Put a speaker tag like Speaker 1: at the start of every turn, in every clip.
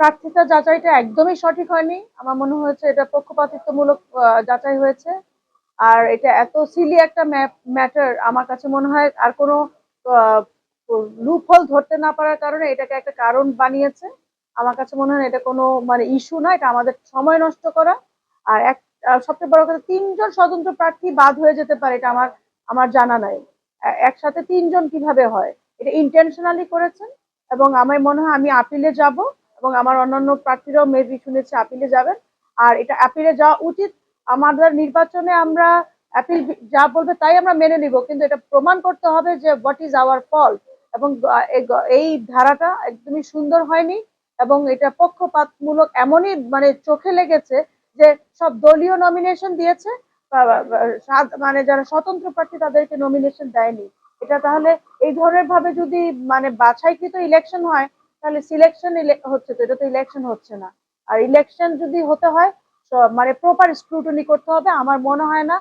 Speaker 1: প্রার্থিতা যাচাইটা একদমই সঠিক হয়নি। আমার মনে হয়েছে এটা পক্ষপাতিত্বমূলক যাচাই হয়েছে। আর এটা এত সিলি একটা ম্যাটার আমার কাছে মনে হয় আর কোনো লুপহোল ধরতে না পারার কারণে এটাকে একটা কারণ বানিয়েছে। আমার কাছে মনে হয় এটা কোনো মানে ইস্যু না, এটা আমাদের সময় নষ্ট করা। আর এক সবচেয়ে বড় কথা, তিনজন স্বতন্ত্র প্রার্থী বাদ হয়ে যেতে পারে, এটা আমার আমার জানা নাই। একসাথে তিনজন কীভাবে হয়? এটা ইন্টেনশনালি করেছেন এবং আমার মনে হয় আমি আপিলে যাব। এবং আমার অন্যান্য প্রার্থীরাও মেবি শুনেছি আপিলে যাবেন। আর এটা আপিলে যাওয়া উচিত। আমাদের নির্বাচনে আমরা অ্যাপিল যা বলবে তাই আমরা মেনে নিব। কিন্তু এটা প্রমাণ করতে হবে যে হোয়াট ইজ আওয়ার ফল্ট এবং এই ধারাটা একদমই সুন্দর হয়নি এবং এটা পক্ষপাতমূলক এমনই মানে চোখে লেগেছে যে সব দলীয় নমিনেশন দিয়েছে। মানে যারা স্বতন্ত্র প্রার্থী তাদেরকে নমিনেশন দেয়নি। এটা তাহলে এই ধরনের ভাবে যদি মানে বাছাইকৃত ইলেকশন হয় তাহলে সিলেকশন হচ্ছে তো, এটা তো ইলেকশন হচ্ছে না। আর ইলেকশন যদি হতে হয় মানে প্রপার স্ক্রুটনি করতে হবে। আমার মনে হয় না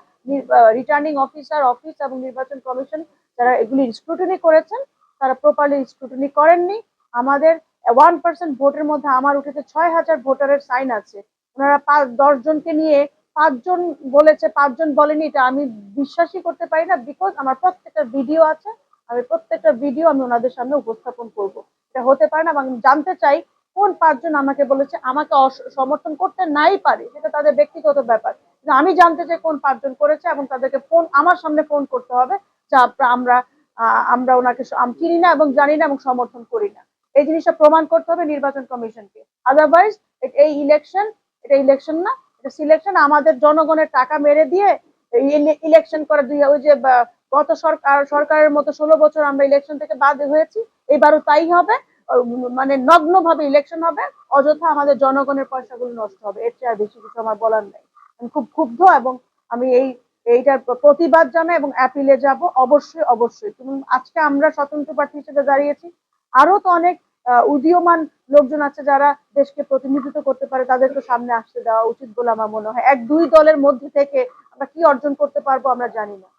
Speaker 1: রিটার্নিং অফিসার অফিস এবং নির্বাচন কমিশন যারা এগুলি স্ক্রুটনি করেছেন, তারা প্রপারলি স্ক্রুটনি করেননি। আমাদের ওয়ান পার্সেন্ট ভোটের মধ্যে আমার উঠেছে ছয় হাজার ভোটারের সাইন আছে। ওনারা পাঁচ দশজনকে নিয়ে পাঁচজন বলেছে, পাঁচজন বলেনি, এটা আমি বিশ্বাসই করতে পারি না। বিকজ আমার প্রত্যেকটা ভিডিও আছে, আমি প্রত্যেকটা ভিডিও আমি ওনাদের সামনে উপস্থাপন করব। হতে পারে না, এবং জানতে চাই কোন পাঁচজন আমাকে বলেছে আমাকে সমর্থন করতে নাই পারে, সেটা তাদের ব্যক্তিগত ব্যাপার। আমি জানতে চাই কোন পাঁচজন করেছে এবং তাদেরকে ফোন, আমার সামনে ফোন করতে হবে, যা আমরা আমরা ওনাকে চিনি না এবং জানি না এবং সমর্থন করি না। এই জিনিসটা প্রমাণ করতে হবে নির্বাচন কমিশনকে। আদারওয়াইজ এই ইলেকশন এটা ইলেকশন না, এটা সিলেকশন আমাদের জনগণের টাকা মেরে দিয়ে ইলেকশন করে দিয়ে ওই যে গত সরকার, সরকারের মতো ষোলো বছর আমরা ইলেকশন থেকে বাদ হয়েছি, এবারও তাই হবে মানে নগ্ন ভাবে ইলেকশন হবে, অযথা আমাদের জনগণের পয়সাগুলো নষ্ট হবে, এর চেয়ে আর বেশি কিছু আমার বলার নেই। আমি খুব ক্ষুব্ধ এবং আমি এই, এইটার প্রতিবাদ জানাই এবং অ্যাপিলে যাব, অবশ্যই অবশ্যই। তুমি আজকে আমরা স্বতন্ত্র প্রার্থী হিসেবে দাঁড়িয়েছি। আরও তো অনেক উদীয়মান লোকজন আছে যারা দেশকে প্রতিনিধিত্ব করতে পারে তাদেরকে সামনে আসতে দেওয়া উচিত বলে আমার মনে হয়। এক, দুই দলের মধ্যে থেকে আমরা কি অর্জন করতে পারব আমরা জানি না।